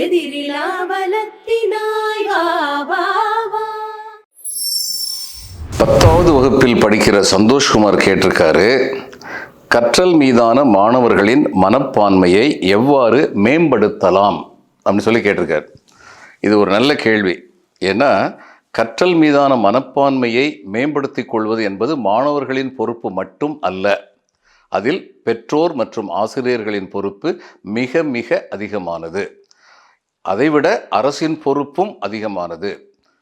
எதிரிலா பலத்தினாய் பத்தாவது வகுப்பில் படிக்கிற சந்தோஷ்குமார் கேட்டிருக்காரு கற்றல் மீதான மாணவர்களின் மனப்பான்மையை எவ்வாறு மேம்படுத்தலாம்? அப்படின்னு சொல்லி கேட்டிருக்காரு. இது ஒரு நல்ல கேள்வி. ஏன்னா கற்றல் மீதான மனப்பான்மையை மேம்படுத்திக் கொள்வது என்பது மாணவர்களின் பொறுப்பு மட்டும் அல்ல அதில் பெற்றோர் மற்றும் ஆசிரியர்களின் பொறுப்பு மிக மிக அதிகமானது. அதைவிட அரசின் பொறுப்பும் அதிகமானது.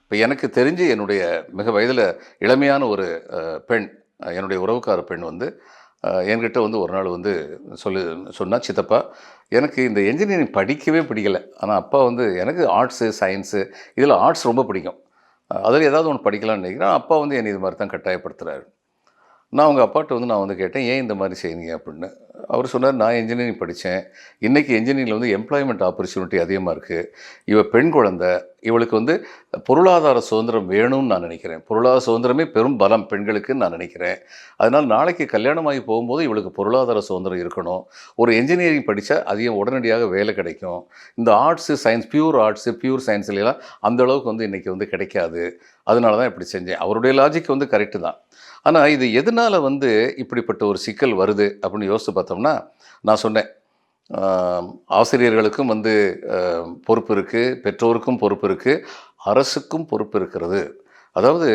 இப்போ எனக்கு தெரிஞ்சு என்னுடைய மிக வயதில் இளமையான ஒரு பெண் என்னுடைய உறவுக்கார பெண் வந்து என்கிட்ட வந்து ஒரு நாள் வந்து சொல்லி சொன்னால் சித்தப்பா எனக்கு இந்த என்ஜினியரிங் படிக்கவே பிடிக்கல. ஆனால் அப்பா வந்து எனக்கு ஆர்ட்ஸு சயின்ஸு இதில் ஆர்ட்ஸ் ரொம்ப பிடிக்கும். அதில் ஏதாவது ஒன்று படிக்கலாம்னு நினைக்கிறேன். அப்பா வந்து என்னை இது மாதிரி தான் கட்டாயப்படுத்துகிறாரு நான் அவங்க அப்பாட்ட வந்து நான் வந்து கேட்டேன் ஏன் இந்த மாதிரி செய்யுங்க அப்படின்னு. அவர் சொன்னார் நான் இன்ஜினியரிங் படித்தேன் இன்றைக்கி இன்ஜினியரிங்கில் வந்து எம்ப்ளாய்மெண்ட் ஆப்பர்ச்சுனிட்டி அதிகமாக இருக்குது இவள் பெண் குழந்தை. இவளுக்கு வந்து பொருளாதார சுதந்திரம் வேணும்னு நான் நினைக்கிறேன். பொருளாதார சுதந்திரமே பெரும் பலம் பெண்களுக்குன்னு நான் நினைக்கிறேன். அதனால் நாளைக்கு கல்யாணமாகி போகும்போது இவளுக்கு பொருளாதார சுதந்திரம் இருக்கணும். ஒரு இன்ஜினியரிங் படித்தா அதிகம் உடனடியாக வேலை கிடைக்கும். இந்த arts science pure arts pure சயின்ஸ்லாம் அந்த அளவுக்கு வந்து இன்றைக்கி வந்து கிடைக்காது. அதனால தான் இப்படி செஞ்சேன். அவருடைய லாஜிக் வந்து கரெக்டு தான். ஆனால் இது எதனால் வந்து இப்படிப்பட்ட ஒரு சிக்கல் வருது அப்படின்னு யோசித்து பார்த்தோம்னா நான் சொன்னேன். ஆசிரியர்களுக்கும் வந்து பொறுப்பு இருக்குது பெற்றோருக்கும் பொறுப்பு இருக்குது அரசுக்கும் பொறுப்பு இருக்கிறது. அதாவது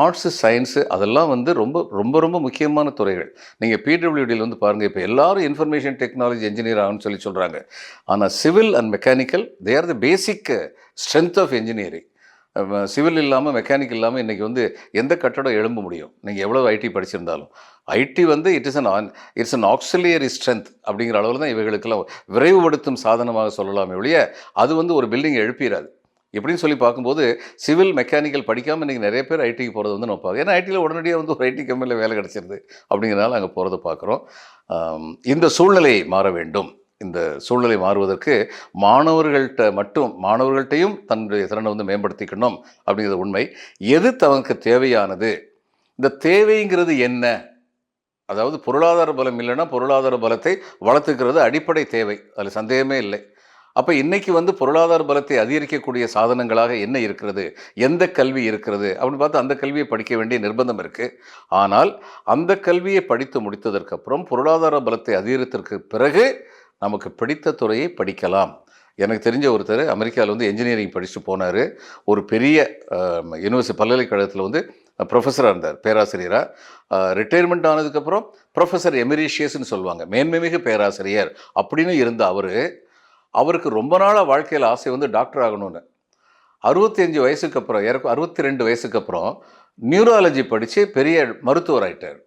ஆர்ட்ஸு சயின்ஸு அதெல்லாம் வந்து ரொம்ப ரொம்ப ரொம்ப முக்கியமான துறைகள். நீங்கள் பிடபிள்யூடியில் வந்து பாருங்கள் இப்போ எல்லாரும் இன்ஃபர்மேஷன் டெக்னாலஜி இன்ஜினியர் ஆகும்னு சொல்லி சொல்கிறாங்க ஆனால் civil and mechanical they are the basic strength of engineering civil இல்லாமல் மெக்கானிக் இல்லாமல் இன்றைக்கி வந்து எந்த கட்டடம் எழும்ப முடியும்? நீங்கள் எவ்வளோ ஐடி படிச்சிருந்தாலும். ஐடி வந்து it is an on it's an auxiliary strength அப்படிங்கிற அளவில் தான் இவைகளுக்கெல்லாம் விரைவுபடுத்தும் சாதனமாக சொல்லலாமே ஒழிய அது வந்து ஒரு பில்டிங் எழுப்பிடாது எப்படின்னு சொல்லி பார்க்கும்போது சிவில் மெக்கானிக்கல் படிக்காமல் இன்றைக்கி நிறைய பேர் ஐடிக்கு போகிறது வந்து நான் பார்க்க ஏன்னா ஐடியில் உடனடியாக வந்து ஒரு ஐடி கம்பெனியில் வேலை கிடச்சிருது அப்படிங்கிறனால அங்கே போகிறத பார்க்குறோம். இந்த சூழ்நிலை மாற வேண்டும். இந்த சூழ்நிலை மாறுவதற்கு மாணவர்கள்ட்ட மட்டும் மாணவர்கள்ட்டையும் தன்னுடைய திறனை வந்து மேம்படுத்திக்கணும் அப்படிங்கிறது உண்மை. எது தனக்கு தேவையானது? இந்த தேவைங்கிறது என்ன? அதாவது பொருளாதார பலம் இல்லைன்னா பொருளாதார பலத்தை வளர்த்துக்கிறது அடிப்படை தேவை. அதில் சந்தேகமே இல்லை. அப்போ இன்றைக்கி வந்து பொருளாதார பலத்தை அதிகரிக்கக்கூடிய சாதனங்களாக என்ன இருக்கிறது? எந்த கல்வி இருக்கிறது? அப்படின்னு பார்த்து அந்த கல்வியை படிக்க வேண்டிய நிர்பந்தம் இருக்குது ஆனால் அந்த கல்வியை படித்து முடித்ததற்கு அப்புறம் பொருளாதார பலத்தை அதிகரித்ததற்கு பிறகு நமக்கு பிடித்த துறையை படிக்கலாம். எனக்கு தெரிஞ்ச ஒருத்தர் அமெரிக்காவில் வந்து என்ஜினியரிங் படிச்சுட்டு போனார். ஒரு பெரிய யூனிவர்சிட்டி பல்கலைக்கழகத்தில் வந்து ப்ரொஃபஸராக இருந்தார் பேராசிரியராக ரிட்டையர்மெண்ட் ஆனதுக்கப்புறம் ப்ரொஃபஸர் எமிரிஷியஸ்ன்னு சொல்லுவாங்க. மேன்மைமிகு பேராசிரியர் அப்படின்னு இருந்த அவர் அவருக்கு ரொம்ப நாளாக வாழ்க்கையில் ஆசை வந்து டாக்டர் ஆகணும்னு. அறுபத்தஞ்சு வயசுக்கு அப்புறம் இறக்கும் அறுபத்தி ரெண்டு வயசுக்கு அப்புறம் நியூராலஜி படித்து பெரிய மருத்துவர் ஆகிட்டார்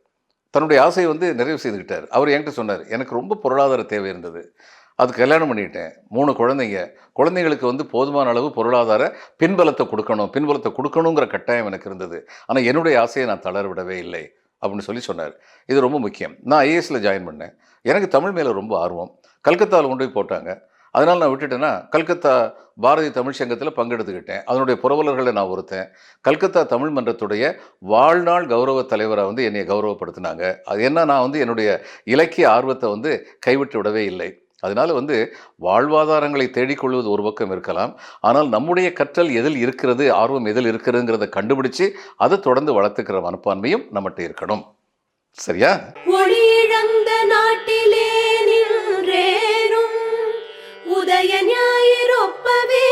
தன்னுடைய ஆசையை வந்து நிறைவு செய்துக்கிட்டார். அவர் என்கிட்ட சொன்னார் எனக்கு ரொம்ப பொருளாதார தேவை இருந்தது. அது கல்யாணம் பண்ணிட்டேன் மூணு குழந்தைங்க. குழந்தைங்களுக்கு வந்து போதுமான அளவு பொருளாதார பின்பலத்தை கொடுக்கணும். பின்பலத்தை கொடுக்கணுங்கிற கட்டாயம் எனக்கு இருந்தது. ஆனால் என்னுடைய ஆசையை நான் தளர விடவே இல்லை. அப்படின்னு சொல்லி சொன்னார். இது ரொம்ப முக்கியம். நான் ஐஏஎஸில் ஜாயின் பண்ணேன். எனக்கு தமிழ் மேலே ரொம்ப ஆர்வம். கல்கத்தாவில் கொண்டு போய் போட்டாங்க. அதனால் நான் விட்டுட்டேன்னா கல்கத்தா பாரதி தமிழ் சங்கத்தில் பங்கெடுத்துக்கிட்டேன். அதனுடைய புரவலர்களை நான் ஒருத்தன். கல்கத்தா தமிழ் மன்றத்துடைய வாழ்நாள் கௌரவ தலைவராக வந்து என்னை கௌரவப்படுத்தினாங்க. அது என்ன நான் வந்து என்னுடைய இலக்கிய ஆர்வத்தை வந்து கைவிட்டு விடவே இல்லை. அதனால் வந்து வாழ்வாதாரங்களை தேடிக்கொள்வது ஒரு பக்கம் இருக்கலாம். ஆனால் நம்முடைய கற்றல் எதில் இருக்கிறது ஆர்வம் எதில் இருக்கிறதுங்கிறத கண்டுபிடிச்சு அதை தொடர்ந்து வளர்த்துக்கிற மனப்பான்மையும் நம்மகிட்ட இருக்கணும். சரியா? உதய ஞாயிறொப்பவே